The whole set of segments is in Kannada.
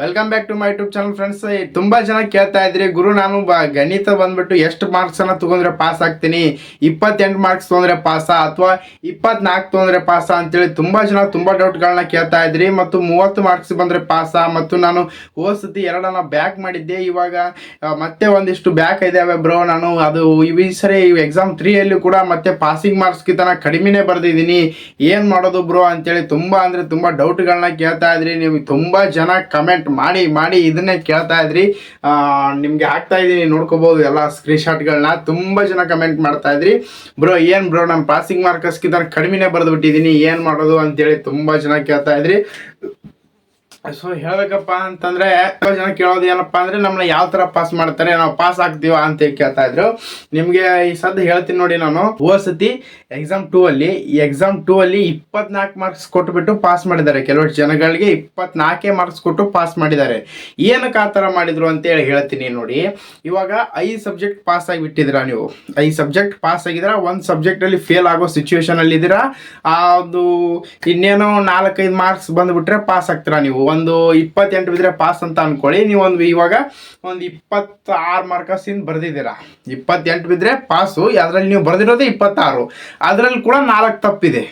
Welcome back to my YouTube channel friends ತುಂಬಾ ಜನ ಕೇಳ್ತಾ ಇದ್ರಿ. ಗುರು, ನಾನು ಗಣಿತ ಬಂದ್ಬಿಟ್ಟು ಎಷ್ಟು ಮಾರ್ಕ್ಸ್ ಅನ್ನ ತಗೊಂಡ್ರೆ ಪಾಸ್ ಆಗ್ತೀನಿ? ಇಪ್ಪತ್ತೆಂಟು ಮಾರ್ಕ್ಸ್ ತೊಗೊಂಡ್ರೆ ಪಾಸ ಅಥವಾ ಇಪ್ಪತ್ನಾಲ್ಕು ತೊಗೊಂಡ್ರೆ ಪಾಸ ಅಂತೇಳಿ ತುಂಬಾ ಜನ ತುಂಬಾ ಡೌಟ್ಗಳನ್ನ ಕೇಳ್ತಾ ಇದ್ರಿ. ಮತ್ತು ಮೂವತ್ತು ಮಾರ್ಕ್ಸ್ ಬಂದ್ರೆ ಪಾಸ ಮತ್ತು ನಾನು ಹೋದ ಸತಿ ಎರಡನ್ನ ಬ್ಯಾಕ್ ಮಾಡಿದ್ದೆ. ಇವಾಗ ಮತ್ತೆ ಒಂದಿಷ್ಟು ಬ್ಯಾಕ್ ಇದಾವೆ ಬ್ರೋ ನಾನು ಅದು ಈ ಸರಿ ಎಕ್ಸಾಮ್ ತ್ರೀಯಲ್ಲಿ ಕೂಡ ಮತ್ತೆ ಪಾಸಿಂಗ್ ಮಾರ್ಕ್ಸ್ಗಿಂತ ಕಡಿಮೆನೇ ಬರೆದಿದ್ದೀನಿ. ಏನು ಮಾಡೋದು ಬ್ರೋ ಅಂತೇಳಿ ತುಂಬಾ ಅಂದ್ರೆ ತುಂಬಾ ಡೌಟ್ಗಳನ್ನ ಕೇಳ್ತಾ ಇದ್ರಿ. ನೀವು ತುಂಬಾ ಜನ ಕಮೆಂಟ್ ಮಾಡಿ ಮಾಡಿ ಇದನ್ನೇ ಕೇಳ್ತಾ ಇದ್ರಿ. ನಿಮಗೆ ಹಾಕ್ತಾ ಇದೀನಿ ನೋಡ್ಕೋಬಹುದು ಎಲ್ಲ ಸ್ಕ್ರೀನ್ ಶಾಟ್ಗಳನ್ನ ತುಂಬಾ ಜನ ಕಮೆಂಟ್ ಮಾಡ್ತಾ ಇದ್ರಿ. ಬ್ರೋ ಏನ್ ಬ್ರೋ ನಾನು ಪಾಸಿಂಗ್ ಮಾರ್ಕಸ್ಗಿಂತ ಕಡಿಮೆನೇ ಬರೆದು ಬಿಟ್ಟಿದ್ದೀನಿ ಏನ್ ಮಾಡೋದು ಅಂತೇಳಿ ತುಂಬಾ ಜನ ಕೇಳ್ತಾ ಇದ್ರಿ. ಸೊ ಹೇಳ್ಬೇಕಪ್ಪ ಅಂತಂದ್ರೆ ಜನ ಕೇಳೋದು ಏನಪ್ಪ ಅಂದ್ರೆ ನಮ್ಮನ್ನ ಯಾವ ತರ ಪಾಸ್ ಮಾಡ್ತಾರೆ, ನಾವು ಪಾಸ್ ಆಗ್ತೀವ ಅಂತ ಕೇಳ್ತಾ ಇದ್ರು. ನಿಮ್ಗೆ ಈ ಸದ್ದು ಹೇಳ್ತೀನಿ ನೋಡಿ ನಾನು. ಹೋದ್ ಎಕ್ಸಾಮ್ ಟೂ ಅಲ್ಲಿ ಎಕ್ಸಾಮ್ ಟೂ ಅಲ್ಲಿ ಇಪ್ಪತ್ನಾಲ್ಕು ಮಾರ್ಕ್ಸ್ ಕೊಟ್ಟುಬಿಟ್ಟು ಪಾಸ್ ಮಾಡಿದ್ದಾರೆ. ಕೆಲವಷ್ಟು ಜನಗಳಿಗೆ ಇಪ್ಪತ್ನಾಲ್ಕೇ ಮಾರ್ಕ್ಸ್ ಕೊಟ್ಟು ಪಾಸ್ ಮಾಡಿದ್ದಾರೆ. ಏನಕ್ಕೆ ಆ ಥರ ಮಾಡಿದ್ರು ಅಂತ ಹೇಳಿ ಹೇಳ್ತೀನಿ ನೋಡಿ. ಇವಾಗ ಐದು ಸಬ್ಜೆಕ್ಟ್ ಪಾಸ್ ಆಗಿಬಿಟ್ಟಿದ್ದೀರಾ ನೀವು. ಐದು ಸಬ್ಜೆಕ್ಟ್ ಪಾಸ್ ಆಗಿದ್ದೀರಾ, ಒಂದು ಸಬ್ಜೆಕ್ಟಲ್ಲಿ ಫೇಲ್ ಆಗೋ ಸಿಚುವೇಶನ್ ಅಲ್ಲಿ ಇದ್ದೀರಾ ಅದು ಇನ್ನೇನೋ ನಾಲ್ಕೈದು ಮಾರ್ಕ್ಸ್ ಬಂದ್ಬಿಟ್ರೆ ಪಾಸ್ ಆಗ್ತೀರಾ ನೀವು. ಒಂದು ಇಪ್ಪತ್ತೆಂಟು ಬಿದ್ರೆ ಪಾಸ್ ಅಂತ ಅನ್ಕೊಳ್ಳಿ. ನೀವು ಒಂದು ಇವಾಗ ಒಂದು ಇಪ್ಪತ್ತಾರು ಮಾರ್ಕಸಿಂದ ಬರ್ದಿದ್ದೀರಾ. ಇಪ್ಪತ್ತೆಂಟು ಬಿದ್ರೆ ಪಾಸು ಅದರಲ್ಲಿ ನೀವು ಬರ್ದಿರೋದು ಇಪ್ಪತ್ತಾರು. ಅದರಲ್ಲಿ ಕೂಡ ನಾಲ್ಕು ತಪ್ಪಿದೆ.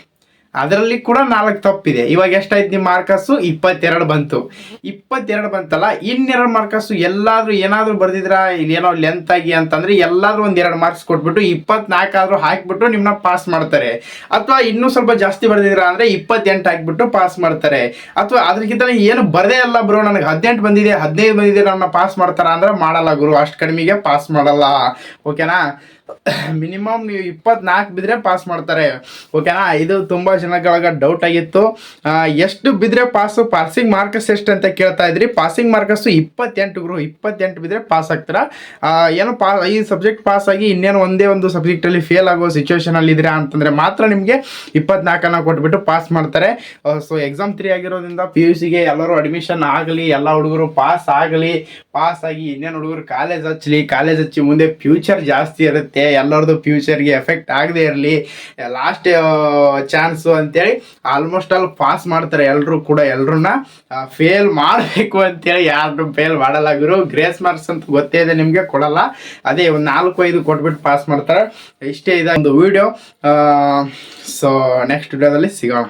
ಅದರಲ್ಲಿ ಕೂಡ ನಾಲ್ಕು ತಪ್ಪಿದೆ. ಇವಾಗ ಎಷ್ಟಾಯ್ತು ನಿಮ್ಮ ಮಾರ್ಕಸ್ಸು ಇಪ್ಪತ್ತೆರಡು ಬಂತು. ಇಪ್ಪತ್ತೆರಡು ಬಂತಲ್ಲ, ಇನ್ನೆರಡು ಮಾರ್ಕಸ್ಸು ಎಲ್ಲಾದರೂ ಏನಾದರೂ ಬರ್ದಿದ್ರಾ? ಏನೋ ಲೆಂತ್ ಆಗಿ ಅಂತಂದ್ರೆ ಎಲ್ಲಾದರೂ ಒಂದ್ ಎರಡು ಮಾರ್ಕ್ಸ್ ಕೊಟ್ಬಿಟ್ಟು ಇಪ್ಪತ್ನಾಲ್ಕು ಹಾಕಿಬಿಟ್ಟು ಹಾಕ್ಬಿಟ್ಟು ನಿಮ್ಮನ್ನ ಪಾಸ್ ಮಾಡ್ತಾರೆ. ಅಥವಾ ಇನ್ನೂ ಸ್ವಲ್ಪ ಜಾಸ್ತಿ ಬರ್ದಿದ್ರಾ ಅಂದ್ರೆ ಇಪ್ಪತ್ತೆಂಟು ಹಾಕಿಬಿಟ್ಟು ಪಾಸ್ ಮಾಡ್ತಾರೆ. ಅಥವಾ ಅದಕ್ಕಿಂತ ಏನು ಬರದೇ ಅಲ್ಲ ಬ್ರೋ ನನಗೆ ಹದಿನೆಂಟು ಬಂದಿದೆ, ಹದಿನೈದು ಬಂದಿದೆ, ನನ್ನ ಪಾಸ್ ಮಾಡ್ತಾರ ಅಂದ್ರೆ ಮಾಡಲ್ಲ ಗುರು, ಅಷ್ಟು ಕಡಿಮೆಗೆ ಪಾಸ್ ಮಾಡಲ್ಲ. ಓಕೆನಾ ಮಿನಿಮಮ್ ನೀವು ಇಪ್ಪತ್ನಾಲ್ಕು ಬಿದ್ರೆ ಪಾಸ್ ಮಾಡ್ತಾರೆ. ಓಕೆನಾ ಇದು ತುಂಬಾ ಜನಗಳಿಗೆ ಡೌಟ್ ಆಗಿತ್ತು. ಎಷ್ಟು ಬಿದ್ರೆ ಪಾಸು ಪಾಸಿಂಗ್ ಮಾರ್ಕಸ್ ಎಷ್ಟು ಅಂತ ಕೇಳ್ತಾ ಇದ್ರಿ. ಪಾಸಿಂಗ್ ಮಾರ್ಕಸ್ ಇಪ್ಪತ್ತೆಂಟು ಗುರು, ಇಪ್ಪತ್ತೆಂಟು ಬಿದ್ರೆ ಪಾಸ್ ಆಗ್ತೀರಾ? ಏನೋ ಪಾ, ಈ ಸಬ್ಜೆಕ್ಟ್ ಪಾಸ್ ಆಗಿ ಇನ್ನೇನು ಒಂದೇ ಒಂದು ಸಬ್ಜೆಕ್ಟ್ ಅಲ್ಲಿ ಫೇಲ್ ಆಗೋ ಸಿಚುವೇಶನ್ ಅಲ್ಲಿ ಇದ್ರೆ ಅಂತಂದ್ರೆ ಮಾತ್ರ ನಿಮಗೆ ಇಪ್ಪತ್ನಾಲ್ಕನ್ನ ಕೊಟ್ಬಿಟ್ಟು ಪಾಸ್ ಮಾಡ್ತಾರೆ. ಸೊ ಎಕ್ಸಾಮ್ ತ್ರೀ ಆಗಿರೋದ್ರಿಂದ ಪಿ ಯು ಸಿಗೆ ಎಲ್ಲರೂ ಅಡ್ಮಿಷನ್ ಆಗಲಿ, ಎಲ್ಲ ಹುಡುಗರು ಪಾಸ್ ಆಗಲಿ ಪಾಸ್ ಆಗಿ ಇನ್ನೇನು ಹುಡುಗರು ಕಾಲೇಜ್ ಹಚ್ಚಲಿ ಕಾಲೇಜ್ ಹಚ್ಚಿ ಮುಂದೆ ಫ್ಯೂಚರ್ ಜಾಸ್ತಿ ಇರುತ್ತೆ. ಎಲ್ಲರದು ಫ್ಯೂಚರ್ಗೆ ಎಫೆಕ್ಟ್ ಆಗದೆ ಇರಲಿ. ಲಾಸ್ಟ್ ಚಾನ್ಸು ಅಂತೇಳಿ ಆಲ್ಮೋಸ್ಟ್ ಆಲ್ ಪಾಸ್ ಮಾಡ್ತಾರೆ ಎಲ್ಲರೂ ಕೂಡ ಎಲ್ಲರನ್ನ ಫೇಲ್ ಮಾಡಬೇಕು ಅಂತೇಳಿ ಯಾರು ಫೇಲ್ ಮಾಡಲ್ಲ ಗುರು. ಗ್ರೇಸ್ ಮಾರ್ಕ್ಸ್ ಅಂತ ಗೊತ್ತೇ ಇದೆ ನಿಮಗೆ, ಕೊಡಲ್ಲ. ಅದೇ ಒಂದು ನಾಲ್ಕು, ಐದು ಕೊಟ್ಬಿಟ್ಟು ಪಾಸ್ ಮಾಡ್ತಾರೆ. ಇಷ್ಟೇ ಇದೆ ಒಂದು ವಿಡಿಯೋ ಸೊ ನೆಕ್ಸ್ಟ್ ವಿಡಿಯೋದಲ್ಲಿ ಸಿಗೋಣ.